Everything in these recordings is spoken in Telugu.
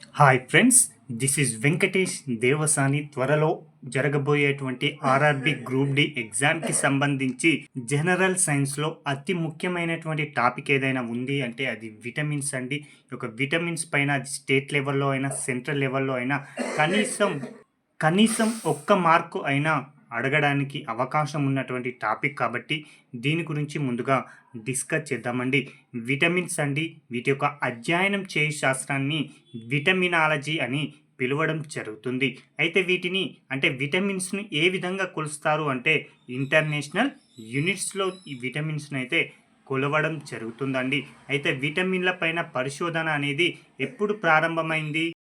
Hi friends this is Venkatesh Devasani త్వరలో జరగబోయేటువంటి ఆర్ఆర్బి గ్రూప్ డి ఎగ్జామ్కి సంబంధించి జనరల్ సైన్స్లో అతి ముఖ్యమైనటువంటి టాపిక్ ఏదైనా ఉంది అంటే అది విటమిన్స్ అండి. ఒక విటమిన్స్ పైన అది స్టేట్ లెవెల్లో అయినా సెంట్రల్ లెవెల్లో అయినా కనీసం కనీసం ఒక్క మార్కు అయినా అడగడానికి అవకాశం ఉన్నటువంటి టాపిక్ కాబట్టి దీని గురించి ముందుగా డిస్కస్ చేద్దామండి. విటమిన్స్ అండి. వీటి యొక్క అధ్యయనం చేయ శాస్త్రాన్ని విటమినాలజీ అని పిలవడం జరుగుతుంది. అయితే వీటిని అంటే విటమిన్స్ను ఏ విధంగా కొలుస్తారు అంటే ఇంటర్నేషనల్ యూనిట్స్లో ఈ విటమిన్స్ని అయితే కొలవడం జరుగుతుందండి. అయితే విటమిన్ల పైన పరిశోధన అనేది ఎప్పుడు ప్రారంభమైంది?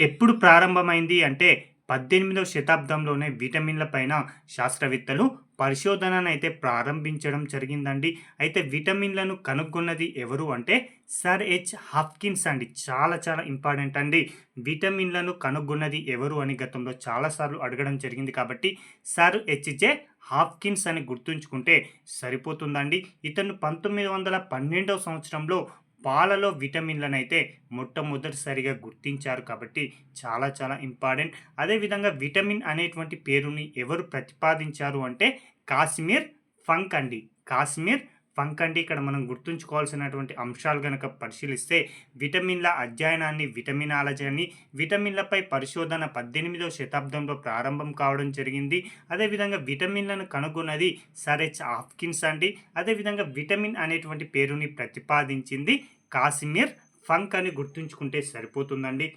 ఎప్పుడు ప్రారంభమైంది అంటే పద్దెనిమిదవ శతాబ్దంలోనే విటమిన్ల పైన శాస్త్రవేత్తలు పరిశోధనను అయితే ప్రారంభించడం జరిగిందండి. అయితే విటమిన్లను కనుగొన్నది ఎవరు అంటే సర్ హెచ్ హాప్కిన్స్ అండి. చాలా చాలా ఇంపార్టెంట్ అండి. విటమిన్లను కనుగొన్నది ఎవరు అని గతంలో చాలాసార్లు అడగడం జరిగింది కాబట్టి సర్ హెచ్జే హాప్కిన్స్ అని గుర్తుంచుకుంటే సరిపోతుందండి. ఇతను పంతొమ్మిది వందల పన్నెండవ సంవత్సరంలో పాలలో విటమిన్లను అయితే మొట్టమొదటిసారిగా గుర్తించారు కాబట్టి చాలా చాలా ఇంపార్టెంట్. అదేవిధంగా విటమిన్ అనేటువంటి పేరుని ఎవరు ప్రతిపాదించారు అంటే కాశ్మీర్ ఫంక్ అండి. కాశ్మీర్ ఫంక్ అండి ఇక్కడ మనం గుర్తుంచుకోవాల్సినటువంటి అంశాలు కనుక పరిశీలిస్తే విటమిన్ల అధ్యయనాన్ని విటమినాలజీని విటమిన్లపై పరిశోధన పద్దెనిమిదవ శతాబ్దంలో ప్రారంభం కావడం జరిగింది. అదేవిధంగా విటమిన్లను కనుగొన్నది సరెచ్ ఆఫ్కిన్స్ అండి. అదేవిధంగా విటమిన్ అనేటువంటి పేరుని ప్రతిపాదించింది కాశ్మీర్ ఫంక్ అని గుర్తుంచుకుంటే సరిపోతుందండి.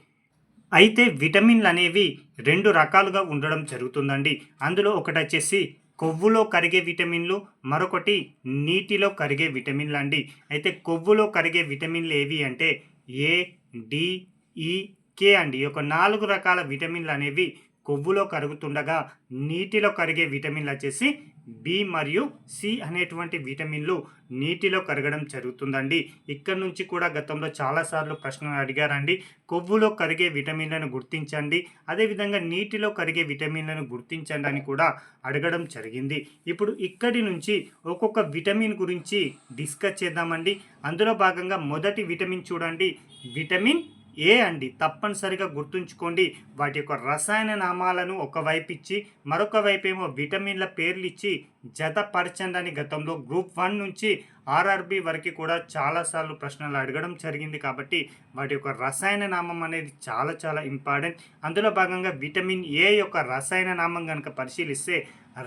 అయితే విటమిన్లు అనేవి రెండు రకాలుగా ఉండడం జరుగుతుందండి. అందులో ఒకటి వచ్చేసి కొవ్వులో కరిగే విటమిన్లు మరొకటి నీటిలో కరిగే విటమిన్లు అండి. అయితే కొవ్వులో కరిగే విటమిన్లు ఏవి అంటే ఏ డి ఈ కే అండి. ఈ యొక్క నాలుగు రకాల విటమిన్లు అనేవి కొవ్వులో కరుగుతుండగా నీటిలో కరిగే విటమిన్లు వచ్చేసి బి మరియు సి అనేటువంటి విటమిన్లు నీటిలో కరగడం జరుగుతుందండి. ఇక్కడ నుంచి కూడా గతంలో చాలాసార్లు ప్రశ్నలు అడిగారండి. కొవ్వులో కరిగే విటమిన్లను గుర్తించండి. అదేవిధంగా నీటిలో కరిగే విటమిన్లను గుర్తించండి అని కూడా అడగడం జరిగింది. ఇప్పుడు ఇక్కడి నుంచి ఒక్కొక్క విటమిన్ గురించి డిస్కస్ చేద్దామండి. అందులో భాగంగా మొదటి విటమిన్ చూడండి. విటమిన్ ఏ అండి? తప్పనిసరిగా గుర్తుంచుకోండి వాటి యొక్క రసాయన నామాలను ఒకవైపు ఇచ్చి మరొక వైపు ఏమో విటమిన్ల పేర్లు ఇచ్చి జతపరచండి అని గతంలో గ్రూప్ వన్ నుంచి ఆర్ఆర్బి వరకు కూడా చాలాసార్లు ప్రశ్నలు అడగడం జరిగింది కాబట్టి వాటి యొక్క రసాయన నామం అనేది చాలా చాలా ఇంపార్టెంట్. అందులో భాగంగా విటమిన్ ఏ యొక్క రసాయన నామం కనుక పరిశీలిస్తే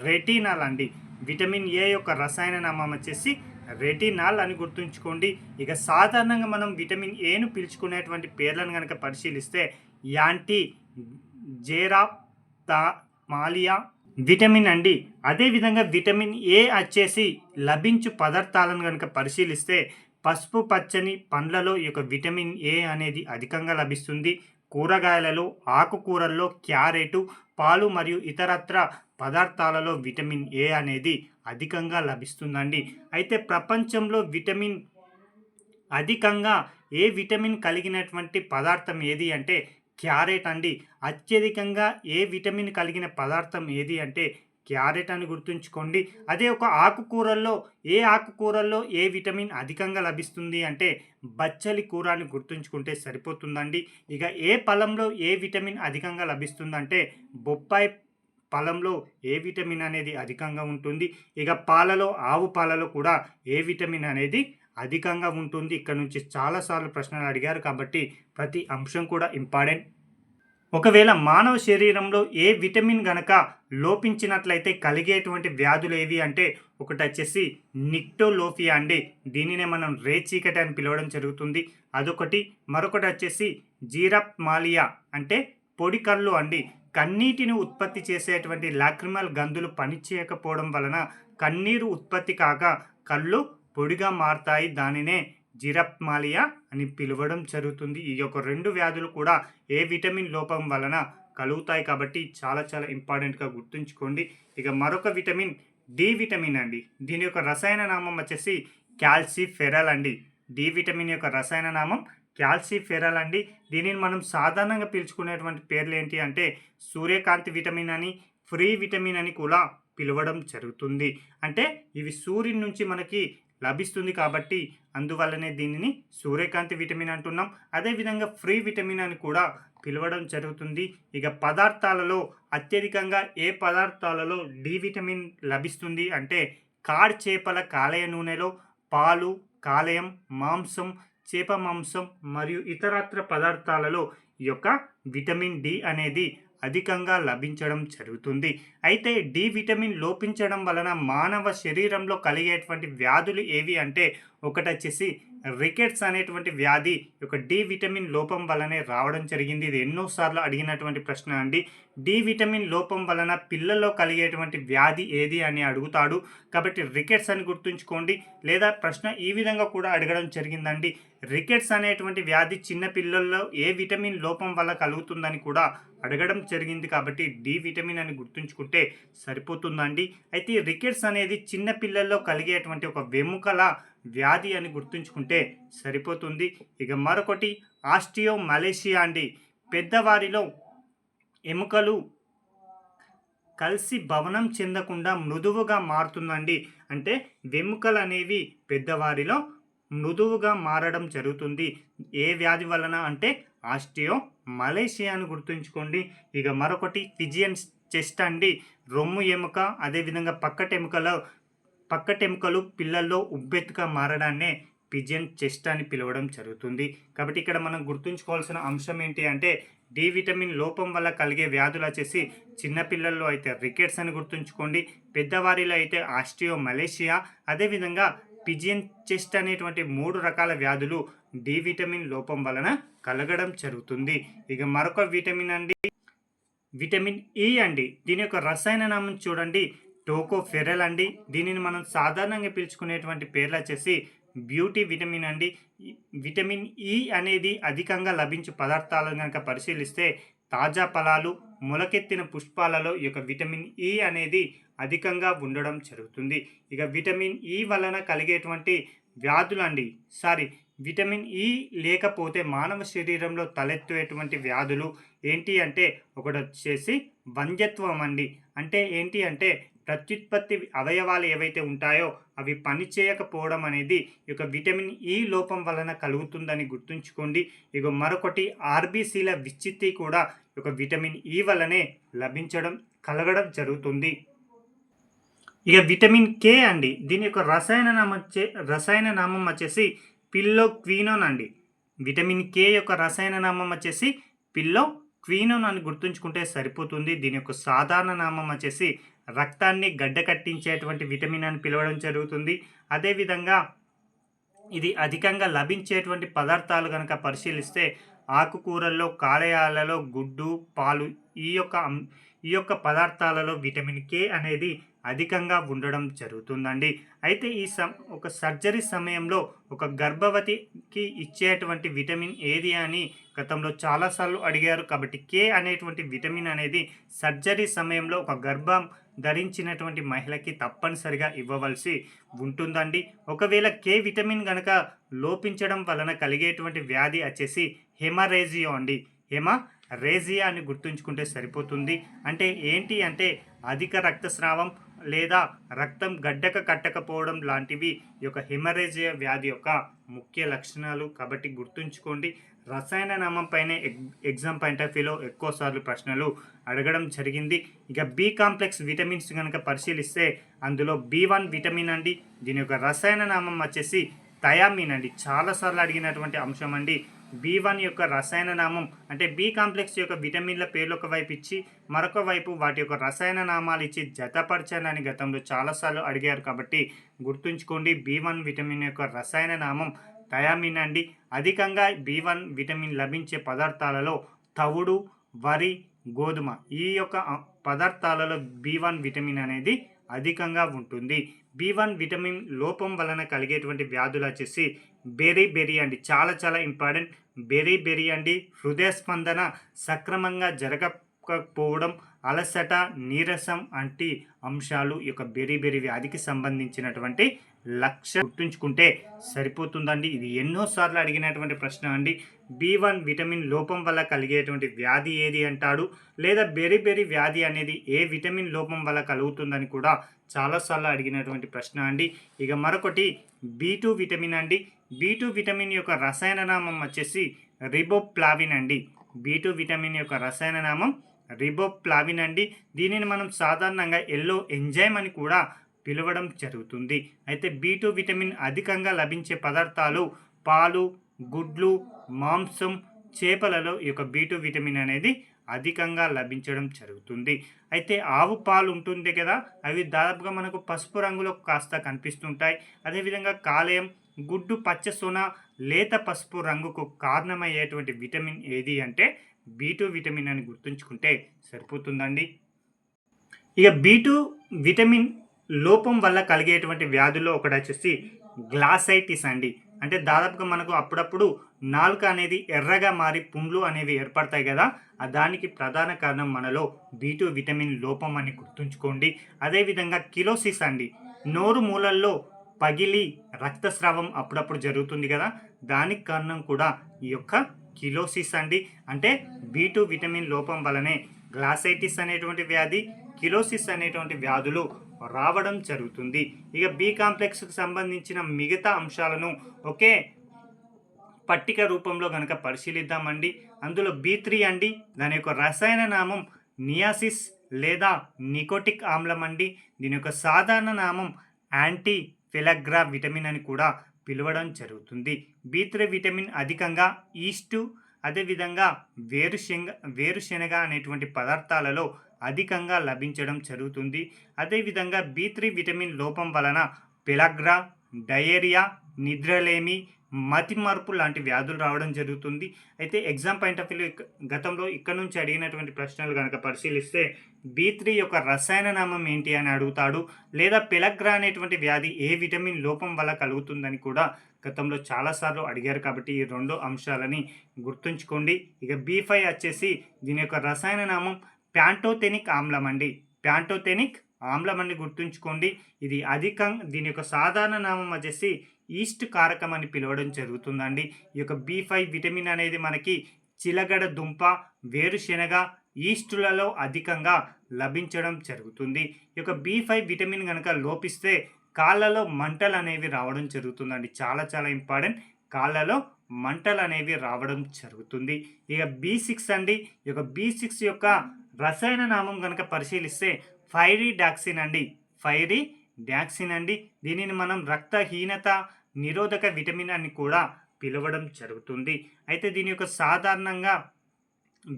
రెటీనాల్ అండి. విటమిన్ ఏ యొక్క రసాయన నామం వచ్చేసి రెటినాల్ అని గుర్తుంచుకోండి. ఇక సాధారణంగా మనం విటమిన్ ఏను పిలుచుకునేటువంటి పేర్లను కనుక పరిశీలిస్తే యాంటీ జేరాప్తా మాలియా విటమిన్ అండి. అదేవిధంగా విటమిన్ ఏ వచ్చేసి లభించు పదార్థాలను కనుక పరిశీలిస్తే పసుపు పచ్చని పండ్లలో ఈ యొక్క విటమిన్ ఏ అనేది అధికంగా లభిస్తుంది. కూరగాయలలో ఆకుకూరల్లో క్యారెట్ పాలు మరియు ఇతరత్ర పదార్థాలలో విటమిన్ ఏ అనేది అధికంగా లభిస్తుందండి. అయితే ప్రపంచంలో విటమిన్ అధికంగా ఏ విటమిన్ కలిగినటువంటి పదార్థం ఏది అంటే క్యారెట్ అండి. అత్యధికంగా ఏ విటమిన్ కలిగిన పదార్థం ఏది అంటే క్యారెట్ అని గుర్తుంచుకోండి. అదే ఒక ఆకుకూరల్లో ఏ ఆకుకూరల్లో ఏ విటమిన్ అధికంగా లభిస్తుంది అంటే బచ్చలి కూర అని గుర్తుంచుకుంటే సరిపోతుందండి. ఇక ఏ ఫలంలో ఏ విటమిన్ అధికంగా లభిస్తుందంటే బొప్పాయి ఫలంలో ఏ విటమిన్ అనేది అధికంగా ఉంటుంది. ఇక పాలలో ఆవు పాలలో కూడా ఏ విటమిన్ అనేది అధికంగా ఉంటుంది. ఇక్కడ నుంచి చాలాసార్లు ప్రశ్నలు అడిగారు కాబట్టి ప్రతి అంశం కూడా ఇంపార్టెంట్. ఒకవేళ మానవ శరీరంలో ఏ విటమిన్ గనక లోపించినట్లయితే కలిగేటువంటి వ్యాధులు ఏవి అంటే ఒకటి వచ్చేసి నిక్టోలోఫియా అండి. దీనినే మనం రే చీకటి అని పిలవడం జరుగుతుంది. అదొకటి. మరొకటి వచ్చేసి జీరప్ మాలియా అంటే పొడి కళ్ళు అండి. కన్నీటిని ఉత్పత్తి చేసేటువంటి లాక్రిమల్ గందులు పనిచేయకపోవడం వలన కన్నీరు ఉత్పత్తి కాక కళ్ళు పొడిగా మారుతాయి. దానినే జిరప్మాలియా అని పిలవడం జరుగుతుంది. ఈ యొక్క రెండు వ్యాధులు కూడా ఏ విటమిన్ లోపం వలన కలుగుతాయి కాబట్టి చాలా చాలా ఇంపార్టెంట్గా గుర్తుంచుకోండి. ఇక మరొక విటమిన్ డి విటమిన్ అండి. దీని యొక్క రసాయన నామం వచ్చేసి క్యాల్సిఫెరల్ అండి. డి విటమిన్ యొక్క రసాయన నామం క్యాల్సిఫెరల్ అండి. దీనిని మనం సాధారణంగా పిలుచుకునేటువంటి పేర్లు ఏంటి అంటే సూర్యకాంతి విటమిన్ అని ఫ్రీ విటమిన్ అని కూడా పిలవడం జరుగుతుంది. అంటే ఇవి సూర్యుని నుంచి మనకి లభిస్తుంది కాబట్టి అందువల్లనే దీనిని సూర్యకాంతి విటమిన్ అంటున్నాం. అదేవిధంగా ఫ్రీ విటమిన్ అని కూడా పిలవడం జరుగుతుంది. ఇక పదార్థాలలో అత్యధికంగా ఏ పదార్థాలలో డి విటమిన్ లభిస్తుంది అంటే కాడ్ చేపల కాలేయ నూనెలో పాలు కాలేయం మాంసం చేప మాంసం మరియు ఇతరత్ర పదార్థాలలో ఈ యొక్క విటమిన్ డి అనేది అధికంగా లభించడం జరుగుతుంది. అయితే డి విటమిన్ లోపించడం వలన మానవ శరీరంలో కలిగేటువంటి వ్యాధులు ఏవి అంటే ఒకటొచ్చేసి రికెట్స్ అనేటువంటి వ్యాధి యొక్క డి విటమిన్ లోపం వలనే రావడం జరిగింది. ఇది ఎన్నోసార్లు అడిగినటువంటి ప్రశ్న అండి. డి విటమిన్ లోపం వలన పిల్లల్లో కలిగేటువంటి వ్యాధి ఏది అని అడుగుతాడు. కాబట్టి రికెట్స్ అని గుర్తుంచుకోండి. లేదా ప్రశ్న ఈ విధంగా కూడా అడగడం జరిగిందండి. రికెట్స్ అనేటువంటి వ్యాధి చిన్న పిల్లల్లో ఏ విటమిన్ లోపం వల్ల కలుగుతుందని కూడా అడగడం జరిగింది. కాబట్టి డి విటమిన్ అని గుర్తుంచుకుంటే సరిపోతుందండి. అయితే రికెట్స్ అనేది చిన్న పిల్లల్లో కలిగేటువంటి ఒక వెముకల వ్యాధి అని గుర్తుంచుకుంటే సరిపోతుంది. ఇక మరొకటి ఆస్టియో మలేషియా అండి పెద్దవారిలో ఎముకలు కలిసి భవనం చెందకుండా మృదువుగా మారుతుందండి. అంటే వెముకలు అనేవి పెద్దవారిలో మృదువుగా మారడం జరుగుతుంది. ఏ వ్యాధి వలన అంటే ఆస్టియో మలేషియాను గుర్తుంచుకోండి. ఇక మరొకటి ఫిజియన్ చెస్ట్ అండి. రొమ్ము ఎముక అదేవిధంగా పక్కటి ఎముకలో పక్కటెముకలు పిల్లల్లో ఉబ్బెత్తుగా మారడాన్నే పిజియన్ చెస్ట్ అని పిలవడం జరుగుతుంది. కాబట్టి ఇక్కడ మనం గుర్తుంచుకోవాల్సిన అంశం ఏంటి అంటే డి విటమిన్ లోపం వల్ల కలిగే వ్యాధులు వచ్చేసి చిన్నపిల్లల్లో అయితే రికెట్స్ అని గుర్తుంచుకోండి. పెద్దవారిలో అయితే ఆస్టియో మలేషియా అదేవిధంగా పిజియన్ చెస్ట్ అనేటువంటి మూడు రకాల వ్యాధులు డి విటమిన్ లోపం వలన కలగడం జరుగుతుంది. ఇక మరొక విటమిన్ అండి విటమిన్ ఈ అండి. దీని యొక్క రసాయన నామం చూడండి. టోకో ఫెరల్ అండి. దీనిని మనం సాధారణంగా పిలుచుకునేటువంటి పేర్లు వచ్చేసి బ్యూటీ విటమిన్ అండి. విటమిన్ ఈ అనేది అధికంగా లభించే పదార్థాలను కనుక పరిశీలిస్తే తాజా ఫలాలు మొలకెత్తిన పుష్పాలలో ఈ యొక్క విటమిన్ ఈ అనేది అధికంగా ఉండడం జరుగుతుంది. ఇక విటమిన్ ఈ వలన కలిగేటువంటి వ్యాధులు అండి. సారీ విటమిన్ ఈ లేకపోతే మానవ శరీరంలో తలెత్తేటువంటి వ్యాధులు ఏంటి అంటే ఒకటి వచ్చేసి వంధ్యత్వం అండి. అంటే ఏంటి అంటే ప్రత్యుత్పత్తి అవయవాలు ఏవైతే ఉంటాయో అవి పనిచేయకపోవడం అనేది ఈ యొక్క విటమిన్ ఈ లోపం వలన కలుగుతుందని గుర్తుంచుకోండి. ఇక మరొకటి ఆర్బీసీల విచ్చిత్తి కూడా ఒక విటమిన్ ఈ వలనే లభించడం కలగడం జరుగుతుంది. ఇక విటమిన్ కే అండి. దీని యొక్క రసాయన నామం వచ్చే రసాయన నామం వచ్చేసి పిల్లో క్వీనోన్ అండి. విటమిన్ కే యొక్క రసాయన నామం వచ్చేసి పిల్లో క్వీనోన్ అని గుర్తుంచుకుంటే సరిపోతుంది. దీని యొక్క సాధారణ నామం వచ్చేసి రక్తాన్ని గడ్డ కట్టించేటువంటి విటమిన్ అని పిలవడం జరుగుతుంది. అదేవిధంగా ఇది అధికంగా లభించేటువంటి పదార్థాలు కనుక పరిశీలిస్తే ఆకుకూరల్లో కాలేయాలలో గుడ్డు పాలు ఈ యొక్క ఈ యొక్క పదార్థాలలో విటమిన్ కే అనేది అధికంగా ఉండడం జరుగుతుందండి. అయితే ఈ సం ఒక సర్జరీ సమయంలో ఒక గర్భవతికి ఇచ్చేటువంటి విటమిన్ ఏది అని గతంలో చాలాసార్లు అడిగారు. కాబట్టి కే అనేటువంటి విటమిన్ అనేది సర్జరీ సమయంలో ఒక గర్భం ధరించినటువంటి మహిళకి తప్పనిసరిగా ఇవ్వవలసి ఉంటుందండి. ఒకవేళ కే విటమిన్ కనుక లోపించడం వలన కలిగేటువంటి వ్యాధి వచ్చేసి హెమరేజియో అండి. హెమా రేజియా అని గుర్తుంచుకుంటే సరిపోతుంది. అంటే ఏంటి అంటే అధిక రక్తస్రావం లేదా రక్తం గడ్డక కట్టకపోవడం లాంటివి ఈ యొక్క హెమరేజియా వ్యాధి యొక్క ముఖ్య లక్షణాలు కాబట్టి గుర్తుంచుకోండి. రసాయన నామం పైనే ఎగ్ ఎగ్జామ్ పాయింట్ ఆఫ్ వ్యూలో ఎక్కువ సార్లు ప్రశ్నలు అడగడం జరిగింది. ఇక బి కాంప్లెక్స్ విటమిన్స్ కనుక పరిశీలిస్తే అందులో బి వన్ విటమిన్ అండి దీని యొక్క రసాయన నామం వచ్చేసి థయామిన్ అండి. చాలాసార్లు అడిగినటువంటి అంశం అండి. బి వన్ యొక్క రసాయన నామం అంటే బి కాంప్లెక్స్ యొక్క విటమిన్ల పేర్లు ఒక వైపు ఇచ్చి మరొక వైపు వాటి యొక్క రసాయన నామాలు ఇచ్చి జతపరచాలని గతంలో చాలాసార్లు అడిగారు. కాబట్టి గుర్తుంచుకోండి బి వన్ విటమిన్ యొక్క రసాయన నామం థయామిన్ అండి. అధికంగా బి వన్ విటమిన్ లభించే పదార్థాలలో తవుడు వరి గోధుమ ఈ యొక్క పదార్థాలలో బి వన్ విటమిన్ అనేది అధికంగా ఉంటుంది. బి వన్ విటమిన్ లోపం వలన కలిగేటువంటి వ్యాధులు వచ్చేసి బెరీ బెరీ అండి. చాలా చాలా ఇంపార్టెంట్. బెరీ బెరీ అండి. హృదయ స్పందన సక్రమంగా జరగకపోవడం అలసట నీరసం వంటి అంశాలు ఈ యొక్క బెరీ వ్యాధికి సంబంధించినటువంటి లక్ష్యం గుర్తుంచుకుంటే సరిపోతుందండి. ఇది ఎన్నోసార్లు అడిగినటువంటి ప్రశ్న అండి. బి వన్ విటమిన్ లోపం వల్ల కలిగేటువంటి వ్యాధి ఏది అంటాడు? లేదా బెరీ బెరీ వ్యాధి అనేది ఏ విటమిన్ లోపం వల్ల కలుగుతుందని కూడా చాలాసార్లు అడిగినటువంటి ప్రశ్న అండి. ఇక మరొకటి బి టూ విటమిన్ అండి. బి టూ విటమిన్ యొక్క రసాయన నామం వచ్చేసి రిబోప్లావిన్ అండి. బి టూ విటమిన్ యొక్క రసాయన నామం రిబోప్లావిన్ అండి. దీనిని మనం సాధారణంగా ఎల్లో ఎంజైమ్ అని కూడా పిలవడం జరుగుతుంది. అయితే బీ టూ విటమిన్ అధికంగా లభించే పదార్థాలు పాలు గుడ్లు మాంసం చేపలలో ఈ యొక్క బీ టూ విటమిన్ అనేది అధికంగా లభించడం జరుగుతుంది. అయితే ఆవు పాలు ఉంటుంది కదా అవి దాదాపుగా మనకు పసుపు రంగులో కాస్త కనిపిస్తుంటాయి. అదేవిధంగా కాలేయం గుడ్డు పచ్చ సొన లేత పసుపు రంగుకు కారణమయ్యేటువంటి విటమిన్ ఏది అంటే బీటూ టూ విటమిన్ అని గుర్తుంచుకుంటే సరిపోతుందండి. ఇక బీటూ టూ విటమిన్ లోపం వల్ల కలిగేటువంటి వ్యాధుల్లో ఒకటి వచ్చేసి గ్లాసైటిస్ అండి. అంటే దాదాపుగా మనకు అప్పుడప్పుడు నాలుక అనేది ఎర్రగా మారి పుండ్లు అనేవి ఏర్పడతాయి కదా దానికి ప్రధాన కారణం మనలో బీటూ టూ విటమిన్ లోపం అని గుర్తుంచుకోండి. అదేవిధంగా కిలోసిస్ అండి. నోరు మూలల్లో పగిలి రక్తస్రావం అప్పుడప్పుడు జరుగుతుంది కదా దానికి కారణం కూడా ఈ యొక్క కిలోసిస్ అండి. అంటే బి టూ విటమిన్ లోపం వలనే గ్లాసైటిస్ అనేటువంటి వ్యాధి కిలోసిస్ అనేటువంటి వ్యాధులు రావడం జరుగుతుంది. ఇక బి కాంప్లెక్స్కి సంబంధించిన మిగతా అంశాలను ఒకే పట్టిక రూపంలో కనుక పరిశీలిద్దామండి. అందులో బి త్రీ అండి. దాని యొక్క రసాయన నామం నియాసిస్ లేదా నికోటిక్ ఆమ్లం అండి. దీని యొక్క సాధారణ నామం యాంటీ ఫిలగ్రా విటమిన్ అని కూడా పిలవడం జరుగుతుంది. బి త్రీ విటమిన్ అధికంగా ఈస్టు అదేవిధంగా వేరుశెనగ వేరుశెనగ అనేటువంటి పదార్థాలలో అధికంగా లభించడం జరుగుతుంది. అదేవిధంగా బి త్రీ విటమిన్ లోపం వలన పెలగ్రా డయేరియా నిద్రలేమి మతి మార్పు లాంటి వ్యాధులు రావడం జరుగుతుంది. అయితే ఎగ్జామ్ పాయింట్ ఆఫ్ వ్యూ గతంలో ఇక్కడ నుంచి అడిగినటువంటి ప్రశ్నలు కనుక పరిశీలిస్తే బి త్రీ యొక్క రసాయన నామం ఏంటి అని అడుగుతాడు. లేదా పిలగ్రా అనేటువంటి వ్యాధి ఏ విటమిన్ లోపం వల్ల కలుగుతుందని కూడా గతంలో చాలాసార్లు అడిగారు. కాబట్టి ఈ రెండు అంశాలని గుర్తుంచుకోండి. ఇక బి ఫైవ్ వచ్చేసి దీని యొక్క రసాయన నామం ప్యాంటోథెనిక్ ఆమ్లం అండి. ప్యాంటోథెనిక్ ఆమ్లం అని గుర్తుంచుకోండి. ఇది అధికం దీని యొక్క సాధారణ నామం వచ్చేసి ఈస్ట్ కారకం అని పిలవడం జరుగుతుందండి. ఈ యొక్క బి ఫైవ్ విటమిన్ అనేది మనకి చిలగడ దుంప వేరుశెనగ ఈస్టులలో అధికంగా లభించడం జరుగుతుంది. ఈ యొక్క బి ఫైవ్ విటమిన్ కనుక లోపిస్తే కాళ్ళలో మంటలు అనేవి రావడం జరుగుతుందండి. చాలా చాలా ఇంపార్టెంట్. కాళ్ళలో మంటలు అనేవి రావడం జరుగుతుంది. ఇక బి సిక్స్ అండి. ఈ యొక్క బి సిక్స్ యొక్క రసాయన నామం కనుక పరిశీలిస్తే ఫైరీ డాక్సిన్ అండి. ఫైరీ డాక్సిన్ అండి. దీనిని మనం రక్తహీనత నిరోధక విటమిన్ అని కూడా పిలవడం జరుగుతుంది. అయితే దీని యొక్క సాధారణంగా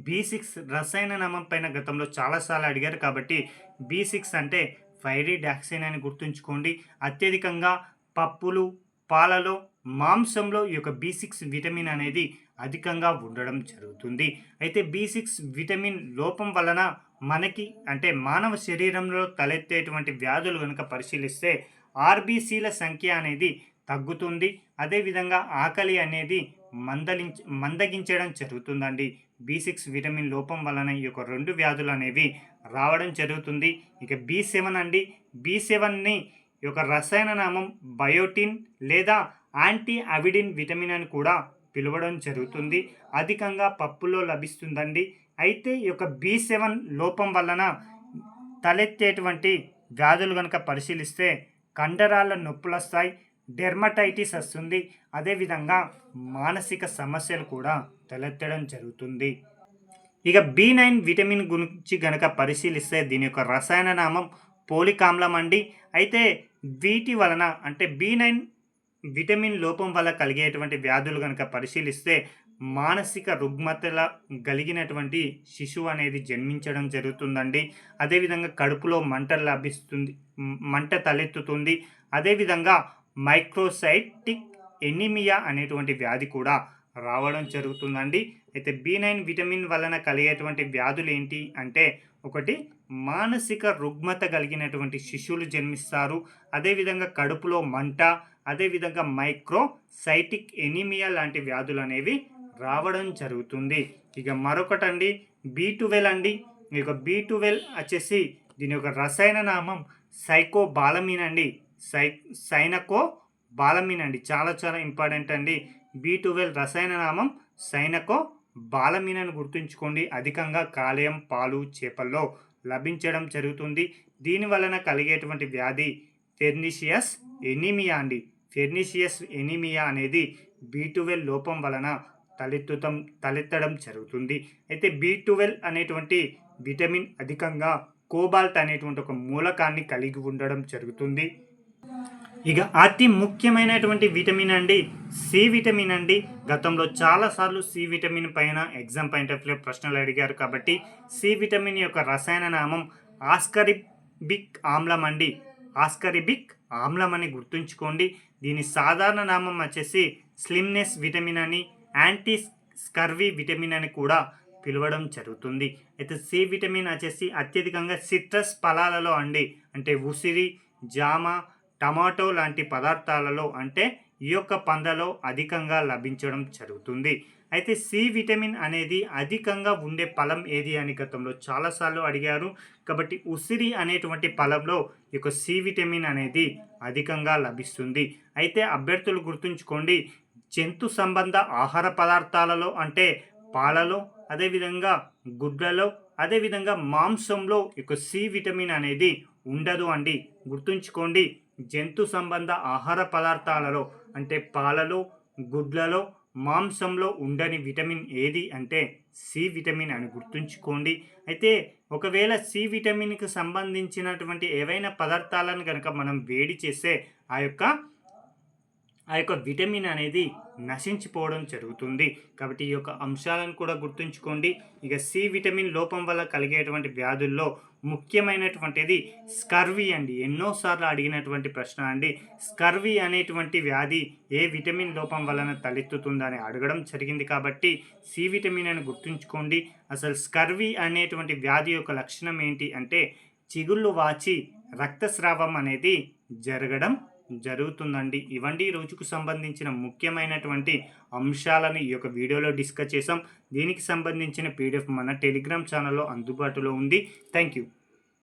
బి సిక్స్ రసాయన నామం పైన గతంలో చాలాసార్లు అడిగారు కాబట్టి బి సిక్స్ అంటే ఫైరీ డాక్సిన్ అని గుర్తుంచుకోండి. అత్యధికంగా పప్పులు పాలలో మాంసంలో ఈ యొక్క బి సిక్స్ విటమిన్ అనేది అధికంగా ఉండడం జరుగుతుంది. అయితే బి సిక్స్ విటమిన్ లోపం వలన మనకి అంటే మానవ శరీరంలో తలెత్తేటువంటి వ్యాధులు కనుక పరిశీలిస్తే ఆర్బీసీల సంఖ్య అనేది తగ్గుతుంది. అదేవిధంగా ఆకలి అనేది మందలించ మందగించడం జరుగుతుందండి. బి సిక్స్ విటమిన్ లోపం వలన ఈ యొక్క రెండు వ్యాధులు అనేవి రావడం జరుగుతుంది. ఇక బి సెవెన్ అండి. బి సెవెన్ని ఈ యొక్క రసాయన నామం బయోటిన్ లేదా యాంటీ అవిడిన్ విటమిన్ అని కూడా పిలవడం జరుగుతుంది. అధికంగా పప్పులో లభిస్తుందండి. అయితే ఈ యొక్క బి సెవెన్ లోపం వలన తలెత్తేటువంటి వ్యాధులు కనుక పరిశీలిస్తే కండరాల నొప్పులు వస్తాయి డెర్మటైటిస్ వస్తుంది. అదేవిధంగా మానసిక సమస్యలు కూడా తలెత్తడం జరుగుతుంది. ఇక బి నైన్ విటమిన్ గురించి గనక పరిశీలిస్తే దీని యొక్క రసాయన నామం పోలికామ్లం అండి. అయితే వీటి వలన అంటే బి నైన్ విటమిన్ లోపం వల్ల కలిగేటువంటి వ్యాధులు కనుక పరిశీలిస్తే మానసిక రుగ్మతల కలిగినటువంటి శిశువు అనేది జన్మించడం జరుగుతుందండి. అదేవిధంగా కడుపులో మంట లభిస్తుంది మంట తలెత్తుతుంది. అదేవిధంగా మైక్రోసైటిక్ ఎనిమియా అనేటువంటి వ్యాధి కూడా రావడం జరుగుతుందండి. అయితే బి నైన్ విటమిన్ వలన కలిగేటువంటి వ్యాధులు ఏంటి అంటే ఒకటి మానసిక రుగ్మత కలిగినటువంటి శిశువులు జన్మిస్తారు. అదేవిధంగా కడుపులో మంట అదేవిధంగా మైక్రోసైటిక్ ఎనిమియా లాంటి వ్యాధులు అనేవి రావడం జరుగుతుంది. ఇక మరొకటండి బీ టువెల్ అండి. ఇక బీ టువెల్ వచ్చేసి దీని యొక్క రసాయన నామం సైకోబాలమీన్ అండి. సై సైనకో బాలమిన్ అండి చాలా చాలా ఇంపార్టెంట్ అండి. బీ ట్వెల్వ్ రసాయన నామం సైనకో బాలమిన్ అని గుర్తుంచుకోండి. అధికంగా కాలేయం పాలు చేపల్లో లభించడం జరుగుతుంది. దీని వలన కలిగేటువంటి వ్యాధి ఫెర్నిషియస్ ఎనీమియా అండి. ఫెర్నిషియస్ ఎనీమియా అనేది బీ ట్వెల్వ్ లోపం వలన తలెత్తుతం తలెత్తడం జరుగుతుంది. అయితే బీ ట్వెల్వ్ అనేటువంటి విటమిన్ అధికంగా కోబాల్ట్ అనేటువంటి ఒక మూలకాన్ని కలిగి ఉండడం జరుగుతుంది. ఇక అతి ముఖ్యమైనటువంటి విటమిన్ అండి సి విటమిన్ అండి. గతంలో చాలాసార్లు సి విటమిన్ పైన ఎగ్జామ్ పాయింట్ ఆఫ్ వ్యూ ప్రశ్నలు అడిగారు కాబట్టి సి విటమిన్ యొక్క రసాయన నామం ఆస్కరిబిక్ ఆమ్లం అండి. ఆస్కరిబిక్ ఆమ్లం అని గుర్తుంచుకోండి. దీని సాధారణ నామం వచ్చేసి స్లిమ్నెస్ విటమిన్ అని యాంటీ స్కర్వీ విటమిన్ అని కూడా పిలవడం జరుగుతుంది. అయితే సి విటమిన్ వచ్చేసి అత్యధికంగా సిట్రస్ ఫలాలలో అండి. అంటే ఉసిరి జామ టమాటో లాంటి పదార్థాలలో అంటే ఈ యొక్క పందలో అధికంగా లభించడం జరుగుతుంది. అయితే సి విటమిన్ అనేది అధికంగా ఉండే ఫలం ఏది అని గతంలో చాలాసార్లు అడిగారు. కాబట్టి ఉసిరి అనేటువంటి ఫలంలో ఈ యొక్క సి విటమిన్ అనేది అధికంగా లభిస్తుంది. అయితే అభ్యర్థులు గుర్తుంచుకోండి జంతు సంబంధ ఆహార పదార్థాలలో అంటే పాలలో అదేవిధంగా గుడ్లలో అదేవిధంగా మాంసంలో ఈ యొక్క సి విటమిన్ అనేది ఉండదు అండి. గుర్తుంచుకోండి జంతు సంబంధ ఆహార పదార్థాలలో అంటే పాలలో గుడ్లలో మాంసంలో ఉండని విటమిన్ ఏది అంటే సి విటమిన్ అని గుర్తుంచుకోండి. అయితే ఒకవేళ సి విటమిన్కి సంబంధించినటువంటి ఏవైనా పదార్థాలను కనుక మనం వేడి చేస్తే ఆ యొక్క ఆ యొక్క విటమిన్ అనేది నశించిపోవడం జరుగుతుంది. కాబట్టి ఈ యొక్క అంశాలను కూడా గుర్తుంచుకోండి. ఇక సి విటమిన్ లోపం వల్ల కలిగేటువంటి వ్యాధుల్లో ముఖ్యమైనటువంటిది స్కర్వీ అండి. ఎన్నోసార్లు అడిగినటువంటి ప్రశ్న అండి. స్కర్వీ అనేటువంటి వ్యాధి ఏ విటమిన్ లోపం వలన తలెత్తుతుందని అడగడం జరిగింది కాబట్టి సి విటమిన్ అని గుర్తుంచుకోండి. అసలు స్కర్వీ అనేటువంటి వ్యాధి యొక్క లక్షణం ఏంటి అంటే చిగుళ్ళు వాచి రక్తస్రావం అనేది జరగడం జరుగుతుందండి. ఇవండి రోజుకు సంబంధించిన ముఖ్యమైనటువంటి అంశాలను ఈ యొక్క వీడియోలో డిస్కస్ చేసాం దీనికి సంబంధించిన పీడిఎఫ్ మన టెలిగ్రామ్ ఛానల్లో అందుబాటులో ఉంది. Thank you